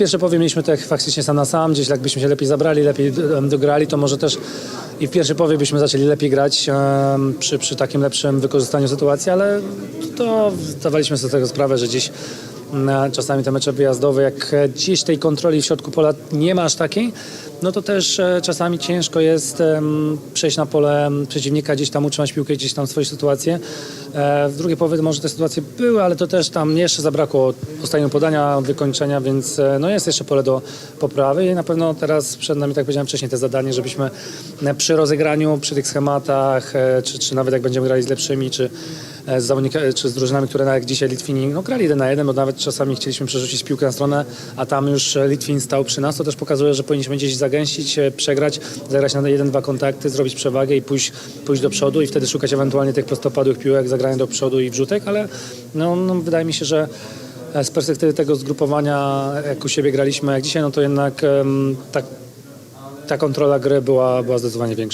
pierwszej połowie mieliśmy tak faktycznie sam na sam, gdzieś jakbyśmy się lepiej zabrali, lepiej dograli, to może też i w pierwszej połowie byśmy zaczęli lepiej grać em, przy, przy takim lepszym wykorzystaniu sytuacji, ale to zdawaliśmy sobie z tego sprawę, że gdzieś czasami te mecze wyjazdowe, jak e, gdzieś tej kontroli w środku pola nie ma aż takiej, no to też e, czasami ciężko jest przejść na pole przeciwnika, gdzieś tam utrzymać piłkę, gdzieś tam swoje sytuacje. E, W drugiej połowie może te sytuacje były, ale to też tam jeszcze zabrakło ostatniego podania, wykończenia, więc e, no jest jeszcze pole do poprawy i na pewno teraz przed nami, tak powiedziałem wcześniej, te zadanie, żebyśmy e, przy rozegraniu, przy tych schematach, e, czy, czy nawet jak będziemy grali z lepszymi, czy e, z zawodnikami, czy z drużynami, które jak dzisiaj Litwini no, grali jeden na jeden, bo nawet czasami chcieliśmy przerzucić piłkę na stronę, a tam już e, Litwin stał przy nas, to też pokazuje, że powinniśmy gdzieś zagęścić, e, przegrać, zagrać na jeden, dwa kontakty, zrobić przewagę i pójść, pójść do przodu i wtedy szukać ewentualnie tych prostopadłych piłek, zagrania do przodu i wrzutek, ale no, no, wydaje mi się, że e, z perspektywy tego zgrupowania, jak u siebie graliśmy jak dzisiaj, no to jednak em, tak, ta kontrola gry była, była zdecydowanie większa.